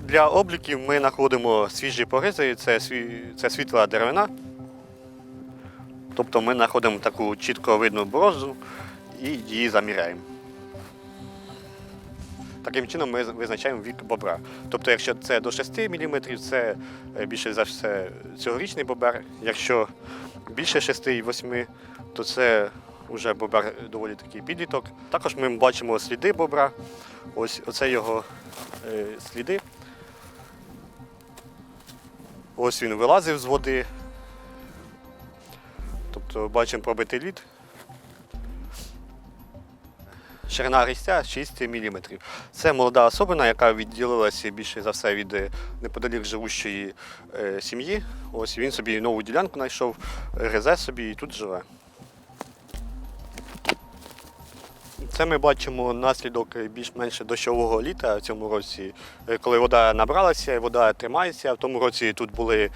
Для обліків ми знаходимо свіжі поризи, це, це світла деревина. Тобто ми знаходимо таку чітко видну борозу і її заміряємо. Таким чином ми визначаємо вік бобра. Тобто, якщо це до 6 мм, це е, більше за все цьогорічний бобер. Якщо більше 6-8, то це вже бобер доволі такий підліток. Також ми бачимо сліди бобра. Ось оце його е, сліди. Ось він вилазив з води. Тобто бачимо пробитий лід. Ширина грістя 6 мм. Це молода особина, яка відділилася більше за все від е, неподалік живущої е, сім'ї. Ось він собі нову ділянку знайшов, гризе собі і тут живе. Це ми бачимо наслідок більш-менш дощового літа в цьому році, е, коли вода набралася, вода тримається. В тому році тут були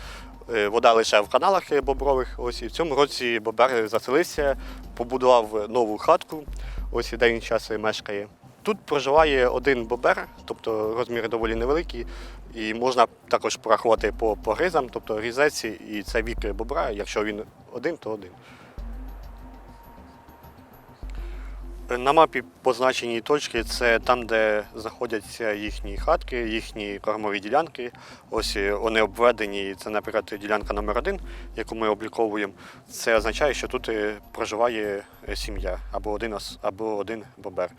е, вода лише в каналах бобрових. Ось і в цьому році бобер заселився, побудував нову хатку, ось і де він час мешкає. Тут проживає один бобер, тобто розміри доволі невеликі, і можна також порахувати по, по гризам, тобто різець і це вік бобра. Якщо він один, то один. На мапі позначені точки це там, де знаходяться їхні хатки, їхні кормові ділянки. Ось е, вони обведені. Це, наприклад, ділянка номер 1 яку ми обліковуємо. Це означає, що тут е, проживає е, сім'я або один або один бобер.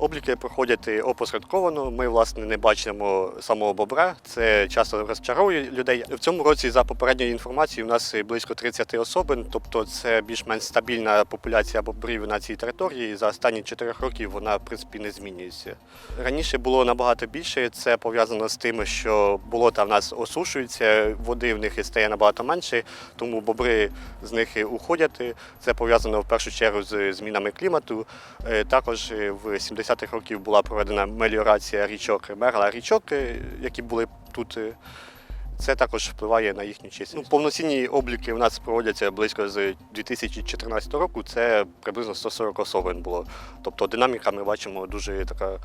Обліки проходять опосередковано. Ми, власне, не бачимо самого бобра. Це часто розчаровує людей. В цьому році, за попередньою інформацією, у нас близько 30 особин, тобто це більш-менш стабільна популяція бобрів на цій території. За останні 4 років вона, в принципі, не змінюється. Раніше було набагато більше. Це пов'язано з тим, що болота в нас осушуються, води в них стає набагато менше, тому бобри з них уходять. Це пов'язано в першу чергу з змінами клімату. Е, Також е, в 70-х років була проведена меліорація річок Мерла річок, які були тут. е, Це також впливає на їхню чисельність. Ну, повноцінні обліки у нас проводяться близько з 2014 року. Це приблизно 140 особин було. Тобто динаміка ми бачимо дуже така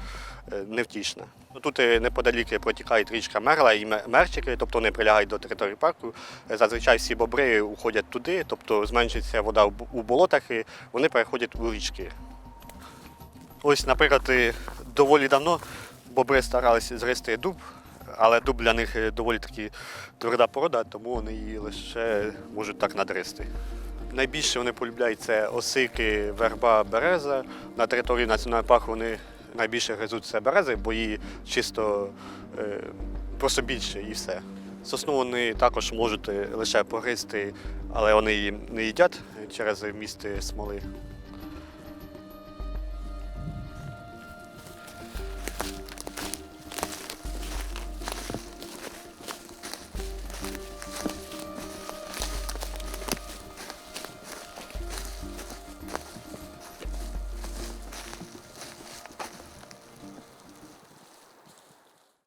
е, невтішна. Ну, Тут е, неподалік протікає річка Мерла і Мерчики, тобто вони прилягають до території парку. Зазвичай всі бобри уходять туди, тобто зменшується вода у болотах, і вони переходять у річки. Ось, наприклад, доволі давно бобри старалися зрести дуб, але дуб для них доволі таки тверда порода, тому вони її лише можуть так надристи. Найбільше вони полюбляють це осики, верба, береза. На території національного парку вони найбільше гризуть це берези, бо її чисто е, просто більше і все. Сосну вони також можуть е, лише погризти, але вони її не їдять через міст смоли.